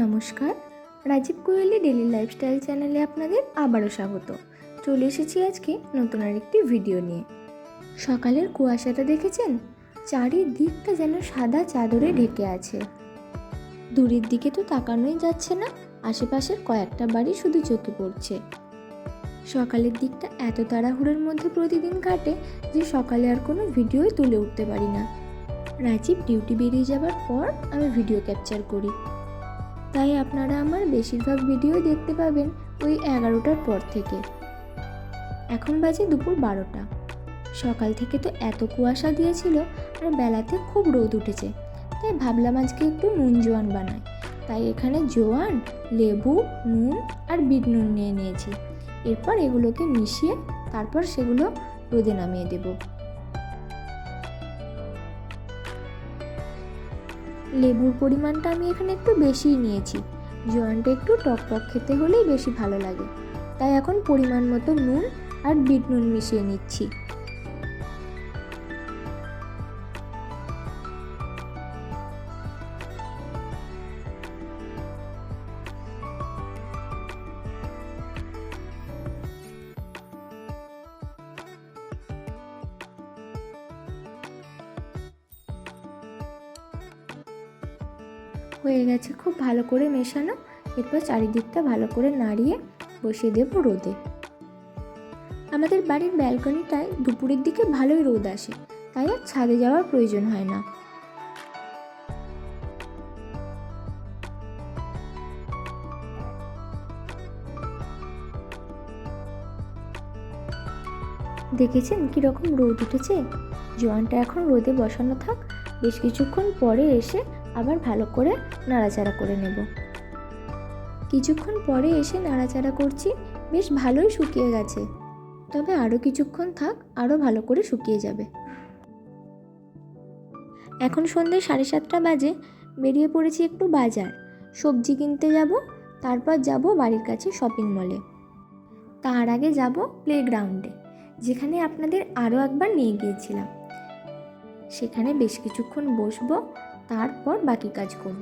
নমস্কার। Rajib Koyeli daily lifestyle চ্যানেলে আপনাদের আবারও স্বাগত। চলে এসেছি আজকে নতুন আরেকটি ভিডিও নিয়ে। সকালের কুয়াশাটা দেখেছেন? চারিদিকটা যেন সাদা চাদরে ঢেকে আছে। দূরের দিকে তো তাকানোই যাচ্ছে না, আশেপাশের কয়েকটা বাড়ি শুধু চোখে পড়ছে। সকালের দিকটা এত তাড়াহুড়োর মধ্যে প্রতিদিন কাটে যে সকালে আর কোনো ভিডিওই তুলে উঠতে পারি না। রাজীব ডিউটি বেরিয়ে যাবার পর আমি ভিডিও ক্যাপচার করি। তাই আপনারা আমার বেশিরভাগ ভিডিও দেখতে পাবেন ওই এগারোটার পর থেকে। এখন বাজে দুপুর বারোটা। সকাল থেকে তো এত কুয়াশা দিয়েছিল আর বেলাতে খুব রোদ উঠেছে। তাই ভাবলাম আজকে একটু নুন জোয়ান বানাই। তাই এখানে জোয়ান, লেবু, নুন আর বিট নুন নিয়ে নিয়েছি। এরপর এগুলোকে মিশিয়ে তারপর সেগুলো রোদে নামিয়ে দেবো। লেবুর পরিমাণটা আমি এখানে একটু বেশিই নিয়েছি। জোয়ানটা একটু টক টক খেতে হলেই বেশি ভালো লাগে। তাই এখন পরিমাণ মতো নুন আর বিট নুন মিশিয়ে নিচ্ছি। হয়ে গেছে। খুব ভালো করে মেশানো। এরপর চারিদিকটা ভালো করে নাড়িয়ে বসিয়ে দেবো রোদে। আমাদের বাড়ির ব্যালকনিটায় দুপুরের দিকে ভালোই রোদ আসে। তাই আর ছাদে যাওয়ার প্রয়োজন হয় না। দেখেছেন কীরকম রোদ উঠেছে? জোয়ানটা এখন রোদে বসানো থাক। বেশ কিছুক্ষণ পরে এসে আবার ভালো করে নাড়াচাড়া করে নেব। কিছুক্ষণ পরে এসে নাড়াচাড়া করছি, বেশ ভালোই শুকিয়ে গেছে। তবে আরও কিছুক্ষণ থাক আরও ভালো করে শুকিয়ে যাবে। এখন সন্ধ্যে সাড়ে সাতটা বাজে, বেরিয়ে পড়েছি একটু বাজার। সবজি কিনতে যাব, তারপর যাব বাড়ির কাছে শপিং মলে তার আগে যাব প্লেগ্রাউন্ডে যেখানে আপনাদের আরও একবার নিয়ে গিয়েছিলাম। সেখানে বেশ কিছুক্ষণ বসবো তারপর বাকি কাজ করব।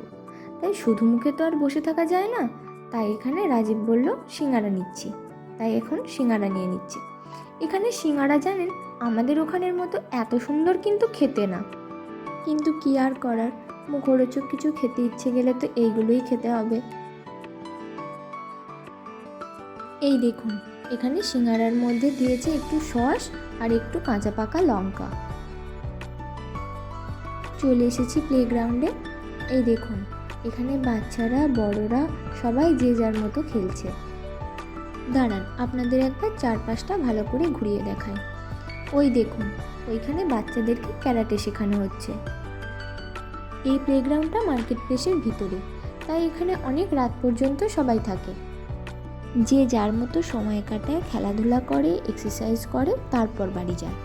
তাই শুধু মুখে তো আর বসে থাকা যায় না, তাই এখানে রাজীব বলল, সিঙ্গারা নিচ্ছি। তাই এখন সিঙ্গারা নিয়ে নিচ্ছি। এখানে সিঙ্গারা জানেন, আমাদের ওখানের মতো এত সুন্দর কিন্তু খেতে না। কিন্তু কি আর করার, মুখরোচক কিছু খেতে ইচ্ছে গেলে তো এইগুলোই খেতে হবে। এই দেখুন, এখানে সিঙ্গারার মধ্যে দিয়েছে একটু সস আর একটু কাঁচা পাকা লঙ্কা। চলে এসেছি প্লেগ্রাউন্ডে এই দেখুন, এখানে বাচ্চারা, বড়রা সবাই যে যার মতো খেলছে। দাঁড়ান, আপনাদের একবার চারপাশটা ভালো করে ঘুরিয়ে দেখাই। ওই দেখুন, ওইখানে বাচ্চাদেরকে ক্যারাটে শেখানো হচ্ছে। এই প্লেগ্রাউন্ডটা মার্কেট প্লেসের ভিতরে, তাই এখানে অনেক রাত পর্যন্ত সবাই থাকে। যে যার মতো সময় কাটায়, খেলাধুলা করে এক্সারসাইজ করে, তারপর বাড়ি যায়।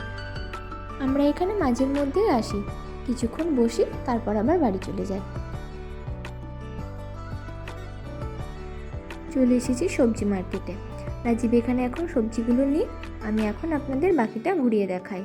আমরা এখানে মাঝের মধ্যেই আসি। কিছুক্ষণ বসি তারপর আবার বাড়ি চলে যাই চলে এসেছি সবজি মার্কেটে। রাজীব এখানে এখন সবজিগুলো নিই আমি এখন আপনাদের বাকিটা ঘুরিয়ে দেখাই।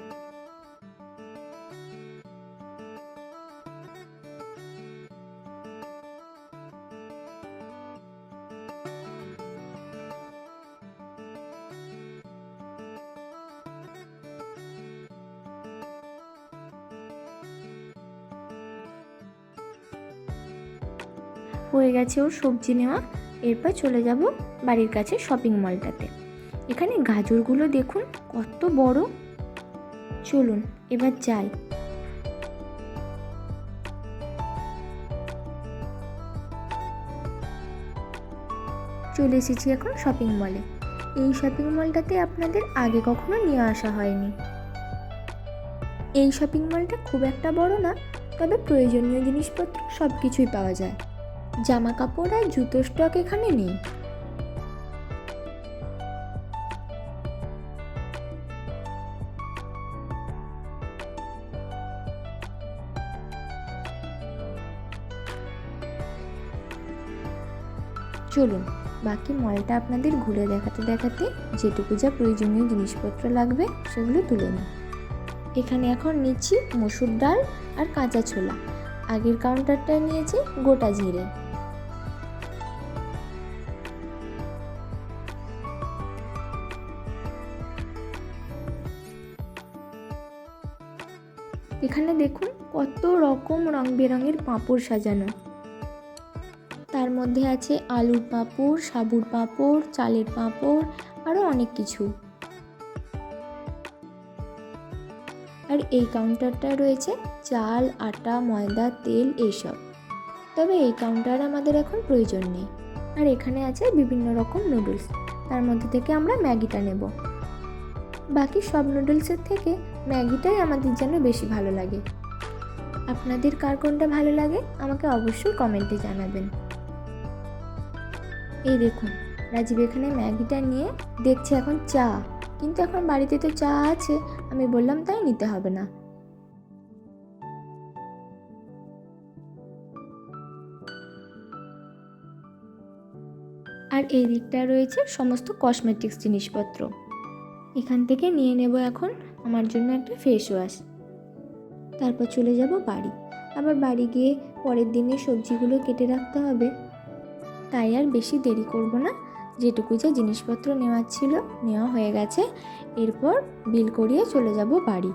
হয়ে গেছে ওর সবজি নেওয়া। এরপর চলে যাব বাড়ির কাছে শপিং মলটাতে এখানে গাজরগুলো দেখুন, কত বড়। চলুন, এবার যাই। চলে এসেছি এখন শপিং মলে এই শপিং মলটাতে আপনাদের আগে কখনো নিয়ে আসা হয়নি। এই শপিং মলটা খুব একটা বড় না, তবে প্রয়োজনীয় জিনিসপত্র সব কিছুই পাওয়া যায়। জামা কাপড় আর জুতোর স্টক এখানে নেই। চলুন, বাকি মলটা আপনাদের ঘুরে দেখাতে দেখাতে যেটুকু যা প্রয়োজনীয় জিনিসপত্র লাগবে সেগুলো তুলে নিই। এখানে এখন নিচ্ছি মসুর ডাল আর কাঁচা ছোলা। আগের কাউন্টারটায় নিয়েছি গোটা জিরে। এখানে দেখুন কত রকম রং বেরঙের পাঁপড় সাজানো। তার মধ্যে আছে আলুর পাঁপড়, সাবুর পাঁপড়, চালের পাঁপড়, আরও অনেক কিছু। আর এই কাউন্টারটা রয়েছে চাল, আটা, ময়দা, তেল এইসব। তবে এই কাউন্টার আমাদের এখন প্রয়োজন নেই। আর এখানে আছে বিভিন্ন রকম নুডলস। তার মধ্যে থেকে আমরা ম্যাগিটা নেব। বাকি সব নুডলসের থেকে ম্যাগিটাই আমাদের যেন বেশি ভালো লাগে। আপনাদের কার কোনটা ভালো লাগে, আমাকে অবশ্যই কমেন্টে জানাবেন। এই দেখুন, রাজীব এখানে ম্যাগিটা নিয়ে দেখছে এখন চা। কিন্তু এখন বাড়িতে তো চা আছে, আমি বললাম তাই নিতে হবে না। আর এই দিকটা রয়েছে সমস্ত কসমেটিক্স জিনিসপত্র। এখান থেকে নিয়ে নেব এখন আমার জন্য একটা ফেস ওয়াশ তারপর চলে যাব বাড়ি। আবার বাড়ি গিয়ে পরের দিনে সবজিগুলো কেটে রাখতে হবে। তাই আর বেশি দেরি করব না। যেটুকু যা জিনিসপত্র নেওয়ার ছিল, নেওয়া হয়ে গেছে। এরপর বিল করিয়ে চলে যাব বাড়ি।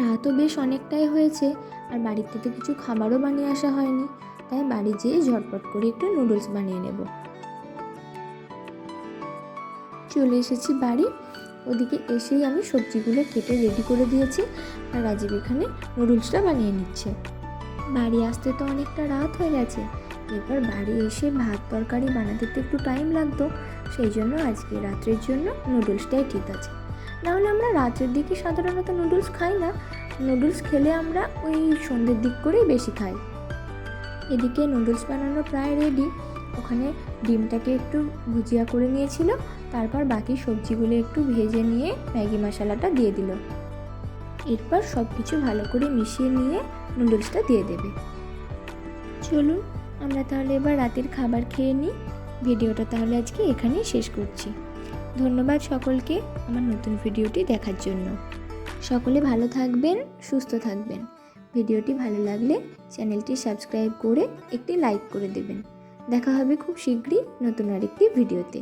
রাতও বেশ অনেকটাই হয়েছে, আর বাড়িতে তো কিছু খাবারও বানিয়ে আসা হয়নি। তাই বাড়ি যেয়ে ঝটপট করে একটু নুডলস বানিয়ে নেব। চলে এসেছি বাড়ি। ওদিকে এসেই আমি সবজিগুলো কেটে রেডি করে দিয়েছি আর রাজীব এখানে নুডলসটা বানিয়ে নিচ্ছে। বাড়ি আসতে তো অনেকটা রাত হয়ে গেছে। এরপর বাড়ি এসে ভাত তরকারি বানাতে তো একটু টাইম লাগতো, সেই জন্য আজকে রাত্রের জন্য নুডলসটাই ঠিক আছে। নাহলে আমরা রাতের দিকে সাধারণত নুডলস খাই না নুডলস খেলে আমরা ওই সন্ধ্যের দিক করেই বেশি খাই। এদিকে নুডলস বানানো প্রায় রেডি ওখানে ডিমটাকে একটু ভুজিয়া করে নিয়েছিল তারপর বাকি সবজিগুলো একটু ভেজে নিয়ে ম্যাগি মশলাটা দিয়ে দিল। এরপর সব কিছু ভালো করে মিশিয়ে নিয়ে নুডলসটা দিয়ে দেবে। চলুন, আমরা তাহলে এবার রাতের খাবার খেয়ে নিই। ভিডিওটা তাহলে আজকে এখানেই শেষ করছি। ধন্যবাদ সকলকে আমার নতুন ভিডিওটি দেখার জন্য। সকলে ভালো থাকবেন, সুস্থ থাকবেন। ভিডিওটি ভালো লাগলে চ্যানেলটি সাবস্ক্রাইব করে একটি লাইক করে দেবেন। দেখা হবে খুব শীঘ্রই নতুন আরেকটি ভিডিওতে।